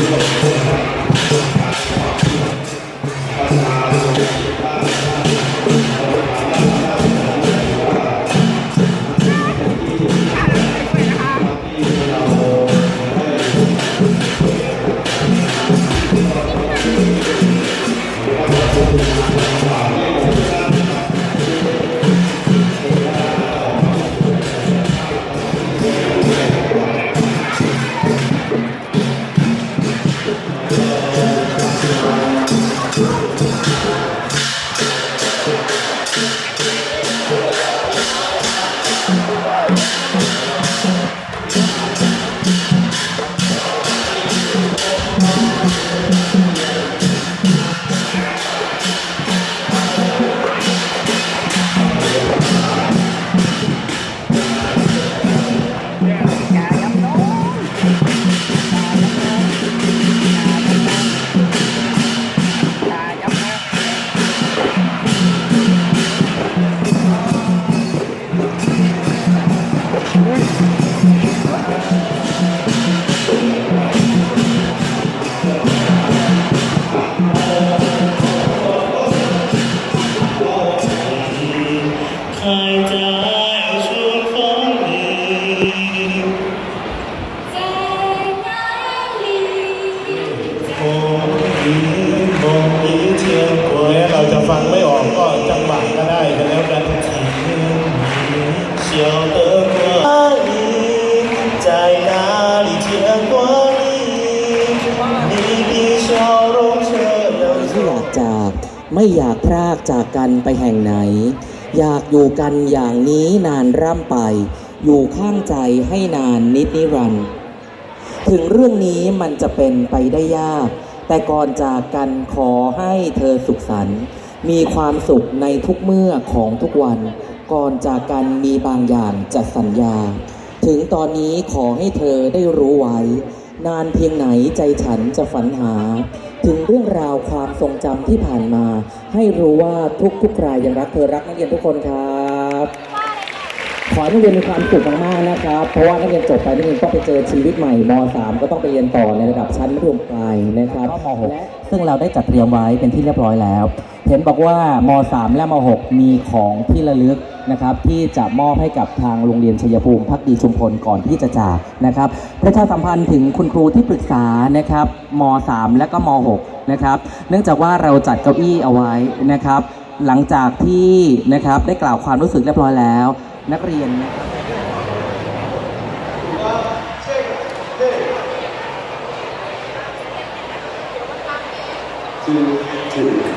ใค ไม่อยากพรากจากกันไปแห่งไหน อยากอยู่กันอย่างนี้นานร่ำไป อยู่ข้างใจให้นานนิดนิรันดร์ถึงเรื่องนี้มันจะเป็นไปได้ยาก แต่ก่อนจากกันขอให้เธอสุขสันต์มีความสุขในทุกเมื่อของทุกวัน ก่อนจากกันมีบางอย่างจะสัญญา ถึงตอนนี้ขอให้เธอได้รู้ไว้ นานเพียงไหนใจฉันจะฝันหา ถึงเรื่องราวความทรงจำที่ผ่านมา ให้รู้ว่าทุกๆรายยังรักเธอรักนักเรียนทุกคนครับขอให้นักเรียนมีความสุขมากๆนะครับเพราะว่านักเรียนจบไปนักเรียนก็ไปเจอชีวิตใหม่ม .3 ก็ต้องไปเรียนต่อในระดับชั้นมัธยมปลายนะครับม .6 ซึ่งเราได้จัดเตรียมไว้เป็นที่เรียบร้อยแล้ว เห็นบอกว่าม .3 และม .6 มีของที่ระลึกนะครับที่จะมอบให้กับทางโรงเรียนชัยภูมิพักดีชุมพลก่อนที่จะจากนะครับประชาสัมพันธ์ถึงคุณครูที่ปรึกษานะครับม .3 และก็ม .6 นะครับ เนื่องจากว่าเราจัดเก้าอี้เอาไว้นะครับ หลังจากที่นะครับได้กล่าวความรู้สึกเรียบร้อยแล้ว นักเรียนนะครับ thử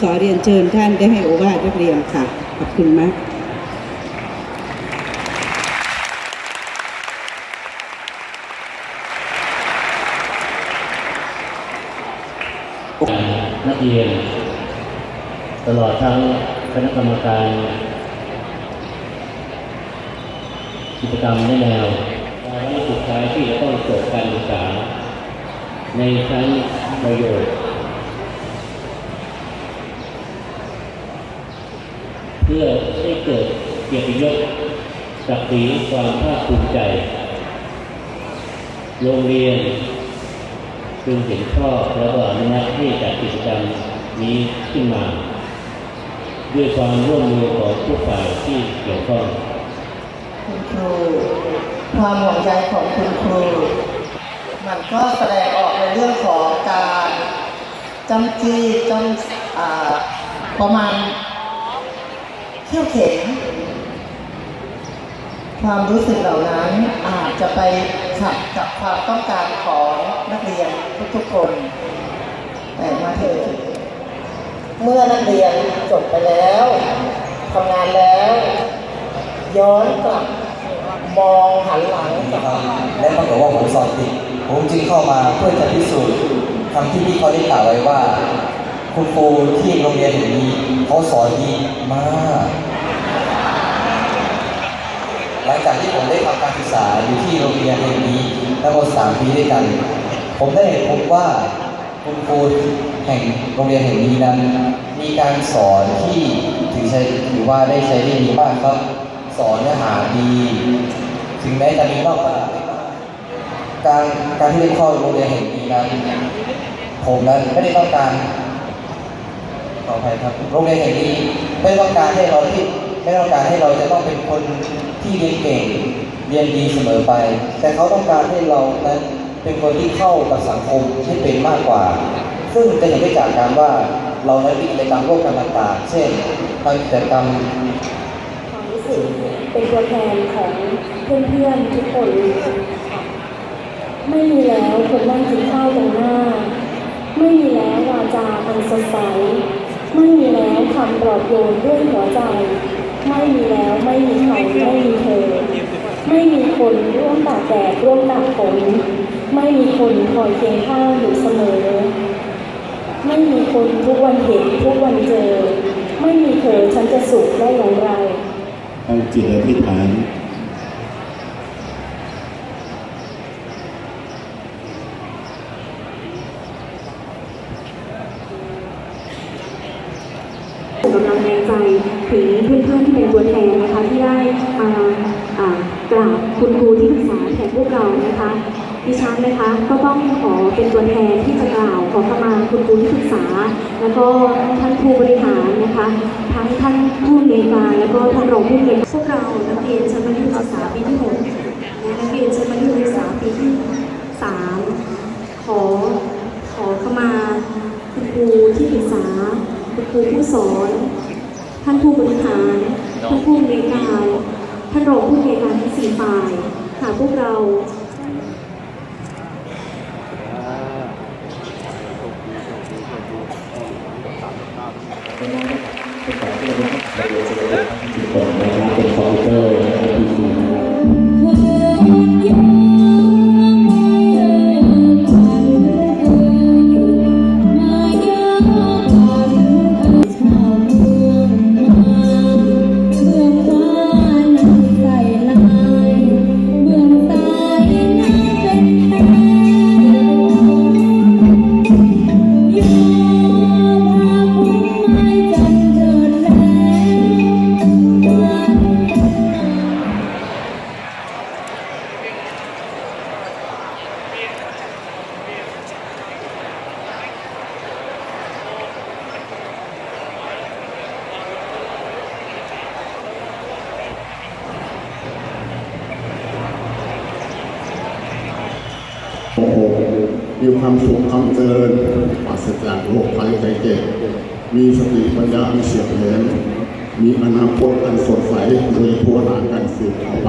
ขอเรียนเชิญท่านได้ให้โอวาทนักเรียนค่ะ ขอบคุณมากนักเรียน ตลอดทั้งคณะกรรมการ กิจกรรมในแนววาระสุดท้ายที่จะต้องจบการศึกษาในชั้นประโยชน์ เพื่อให้เกิดเกียรติยศศักดิ์ศรีความภาคภูมิใจ โรงเรียนจึงเห็นชอแล้วก็อนุมัติให้จัดกิจกรรมนี้ขึ้นมา ด้วยความร่วมมือของทุกฝ่ายที่เกี่ยวข้องคุณครูความห่วงใยของคุณครู มันก็แสดงออกในเรื่องของการจำจี้จำอ่าประมาณ เที่ยวเข็นความรู้สึกเหล่านั้นอาจจะไปขัดกับความต้องการของนักเรียนทุกๆคน แต่มาเถอะเมื่อนักเรียนจบไปแล้วทำงานแล้ว ย้อนกลับมองหันหลังกลับมาและปรากฏว่าผมสอนผิดผมจึงเข้ามาเพื่อจะพิสูจน์คำที่พี่เขาได้กล่าวไว้ว่า คุณครูที่โรงเรียนแห่งนี้เขาสอนดีมาก หลังจากที่ผมได้ทำการศึกษาอยู่ที่โรงเรียนแห่งนี้ทั้งหมดสามปีด้วยกัน ผมได้พบว่าคุณครูแห่งโรงเรียนแห่งนี้นั้น มีการสอนที่ถือใช้ถือว่าได้ใช้ได้ดีมากครับ สอนเนื้อหาดี ถึงแม้จะมีนอกประด็นการการที่ได้เข้าโรงเรียนแห่งนี้นั้นผมนั้นไม่ได้ต้องการ ขออภัยครับ โรงเรียนแห่งนี้ไม่ต้องการให้เราที่ไม่ต้องการให้เราจะต้องเป็นคนที่เรียนเก่ง เรียนดีเสมอไป แต่เขาต้องการให้เรานั้นเป็นคนที่เข้ากับสังคมให้เป็นมากกว่า ซึ่งจะเห็นได้จากการว่าเรานั้นมีกิจกรรมร่วมกันต่างๆเช่นกิจกรรมความรู้สึกเป็นตัวแทนของเพื่อนๆทุกคนค่ะไม่มีแล้วคนนั่งกินข้าวตรงหน้า ไม่มีแล้ววาจาอันสดใส ไม่มีแล้วคำปลอบโยนด้วยหัวใจ ไม่มีแล้วไม่มีเขาไม่มีเธอ ไม่มีคนร่วมตากแดดร่วมตากฝนไม่มีคนคอยเคียงข้างอยู่เสมอ ไม่มีคนทุกวันเห็นทุกวันเจอ ไม่มีเธอฉันจะสุขได้อย่างไรตั้งจิตอธิษฐาน ส่งกำลังแรงใจถึงเพื่อนๆที่เป็นตัวแทนนะคะที่ได้มาอ่าก ราบคุณครูที่ปรึกษาแทนพวกเรานะคะดิฉันนะคะก็ต้องขอเป็นตัวแทนที่จะกล่าวขอขมาคุณครูที่ปรึกษา แล้วก็ท่านผู้บริหารนะคะทั้งท่านผู้อำนวยการแล้วก็ท่านรองผู้อำนวยการพวกเรานักเรียนชั้นมัธยมศึกษาปีที่หกและนักเรียนชั้นมัธยมศึกษาปีที่สามขอขอขมาคุณครูที่ปรึกษาคุณครูผู้สอน ท่านผู้บริหารท่านผู้อำนวยการ ท่านรองผู้อำนวยการทั้งสี่ฝ่ายหากพวกเรา มีอนาคตอันสดใสโดยทั่วหลานกันสืบต่อไป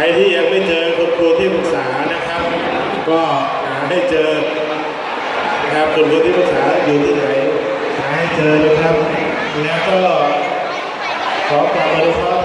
ใครที่ยังไม่เจอคุณครูที่ปรึกษานะครับ ก็หาให้เจอนะครับคุณครูที่ปรึกษาอยู่ที่ไหนหาให้เจอนะครับ แล้วก็ขอความอนุเคราะ